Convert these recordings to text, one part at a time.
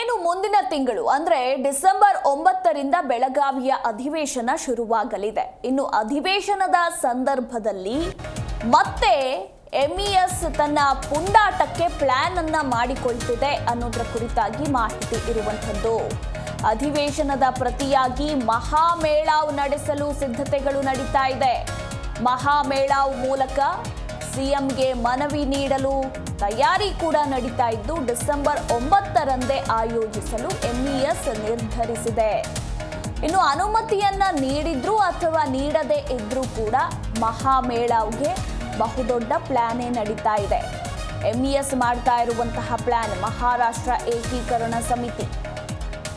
ಇನ್ನೇನು ಮುಂದಿನ ತಿಂಗಳು? ಅಂದ್ರೆ ಡಿಸೆಂಬರ್ ಒಂಬತ್ತರಿಂದ ಬೆಳಗಾವಿಯ ಅಧಿವೇಶನ ಶುರುವಾಗಲಿದೆ. ಇನ್ನು ಅಧಿವೇಶನದ ಸಂದರ್ಭದಲ್ಲಿ ಮತ್ತೆ ಎಂಇಎಸ್ ತನ್ನ ಪುಂಡಾಟಕ್ಕೆ ಪ್ಲಾನ್ ಅನ್ನ ಮಾಡಿಕೊಳ್ತಿದೆ ಅನ್ನೋದರ ಕುರಿತಾಗಿ ಮಾಹಿತಿ ಇರುವಂಥದ್ದು. ಅಧಿವೇಶನದ ಪ್ರತಿಯಾಗಿ ಮಹಾಮೇಳಾವ್ ನಡೆಸಲು ಸಿದ್ಧತೆಗಳು ನಡೀತಾ ಇದೆ. ಮಹಾಮೇಳಾವ್ ಮೂಲಕ ಸಿಎಂಗೆ ಮನವಿ ನೀಡಲು ತಯಾರಿ ಕೂಡ ನಡೀತಾ ಇದ್ದು, ಡಿಸೆಂಬರ್ ಒಂಬತ್ತರಂದೇ ಆಯೋಜಿಸಲು ಎಂಇಎಸ್ ನಿರ್ಧರಿಸಿದೆ. ಇನ್ನು ಅನುಮತಿಯನ್ನ ನೀಡಿದ್ರು ಅಥವಾ ನೀಡದೇ ಇದ್ರೂ ಕೂಡ ಮಹಾಮೇಳಾವ್ಗೆ ಬಹುದೊಡ್ಡ ಪ್ಲಾನೇ ನಡೀತಾ ಇದೆ. ಎಂಇಎಸ್ ಮಾಡ್ತಾ ಇರುವಂತಹ ಪ್ಲಾನ್ ಮಹಾರಾಷ್ಟ್ರ ಏಕೀಕರಣ ಸಮಿತಿ.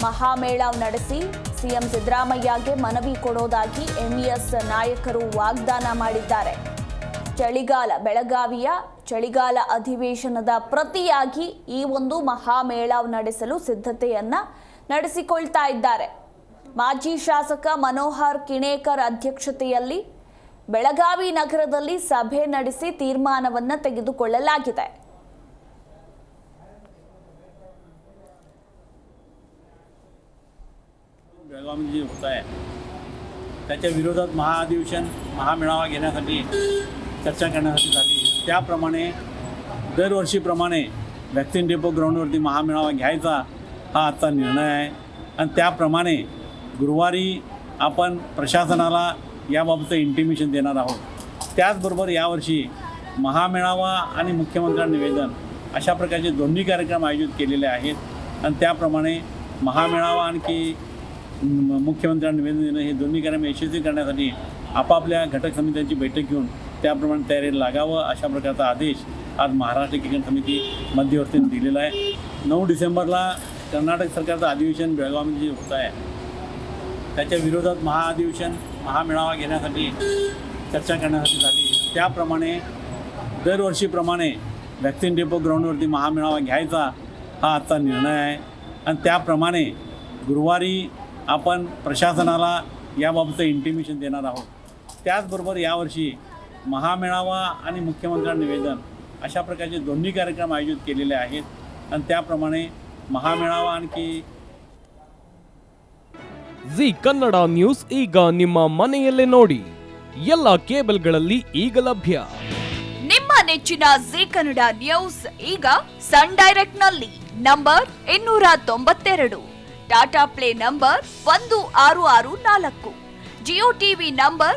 ಮಹಾಮೇಳಾವ್ ನಡೆಸಿ ಸಿಎಂ ಸಿದ್ದರಾಮಯ್ಯಗೆ ಮನವಿ ಕೊಡೋದಾಗಿ ಎಂಇಎಸ್ ನಾಯಕರು ವಾಗ್ದಾನ ಮಾಡಿದ್ದಾರೆ. ಚಳಿಗಾಲ ಬೆಳಗಾವಿಯ ಚಳಿಗಾಲ ಅಧಿವೇಶನದ ಪ್ರತಿಯಾಗಿ ಈ ಒಂದು ಮಹಾಮೇಳಾವ್ ನಡೆಸಲು ಸಿದ್ಧತೆಯನ್ನ ನಡೆಸಿಕೊಳ್ತಾ ಇದ್ದಾರೆ ಮಾಜಿ ಶಾಸಕ ಮನೋಹರ್ ಕಿಣೇಕರ್ ಅಧ್ಯಕ್ಷತೆಯಲ್ಲಿ ಬೆಳಗಾವಿ ನಗರದಲ್ಲಿ ಸಭೆ ನಡೆಸಿ ತೀರ್ಮಾನವನ್ನ ತೆಗೆದುಕೊಳ್ಳಲಾಗಿದೆ बेळगावमध्ये जे होत आहे त्याच्या विरोधात महाअधिवेशन महामेळावा घेण्यासाठी चर्चा करण्यासाठी झाली. त्याप्रमाणे दरवर्षीप्रमाणे व्हॅक्सिन डेपो ग्राउंडवरती महामेळावा घ्यायचा हा आजचा निर्णय आहे. आणि त्याप्रमाणे गुरुवारी आपण प्रशासनाला याबाबतचं इंटिमेशन देणार आहोत. त्याचबरोबर यावर्षी महामेळावा आणि मुख्यमंत्र्यांना निवेदन अशा प्रकारचे दोन्ही कार्यक्रम आयोजित केलेले आहेत. आणि त्याप्रमाणे महामेळावा आणखी मुख्यमंत्र्यांना निवेदन देणं हे दोन्ही कार्यक्रम यशस्वी करण्यासाठी आपापल्या घटक समित्यांची बैठक घेऊन त्याप्रमाणे तयारीला लागावं अशा प्रकारचा आदेश आज महाराष्ट्र क्रिकेट समिती मध्यवर्तीने दिलेला आहे. नऊ डिसेंबरला कर्नाटक सरकारचं अधिवेशन बेळगावमध्ये जे होत आहे. त्याच्या विरोधात महाअधिवेशन महामेळावा घेण्यासाठी चर्चा करण्यासाठी झाली. त्याप्रमाणे दरवर्षीप्रमाणे व्हॅक्सिन डेपो ग्राउंडवरती महामेळावा घ्यायचा हा आजचा निर्णय आहे. आणि त्याप्रमाणे गुरुवारी आपण प्रशासनाला याबाबतचं इंटिमेशन देणार आहोत. त्याचबरोबर यावर्षी महामेळावा आणि मुख्यमंत्र्यांना निवेदन अशा प्रकारचे दोन्ही कार्यक्रम आयोजित केलेले आहेत आणि त्याप्रमाणे महामेळावा आणखी ಜಿ ಕನ್ನಡ ನ್ಯೂಸ್ ಈಗ ನಿಮ್ಮ ಮನೆಯಲ್ಲೇ ನೋಡಿ ಎಲ್ಲ ಕೇಬಲ್ಗಳಲ್ಲಿ ಈಗ ಲಭ್ಯ ನಿಮ್ಮ ನೆಚ್ಚಿನ ಜಿ ಕನ್ನಡ ನ್ಯೂಸ್ ಈಗ ಸನ್ ಡೈರೆಕ್ಟ್ ನಲ್ಲಿ ನಂಬರ್ ಇನ್ನೂರ ತೊಂಬತ್ತೆರಡು ಟಾಟಾ ಪ್ಲೇ ನಂಬರ್ ಒಂದು ಆರು ಆರು ನಾಲ್ಕು ಜಿಯೋ ಟಿವಿ ನಂಬರ್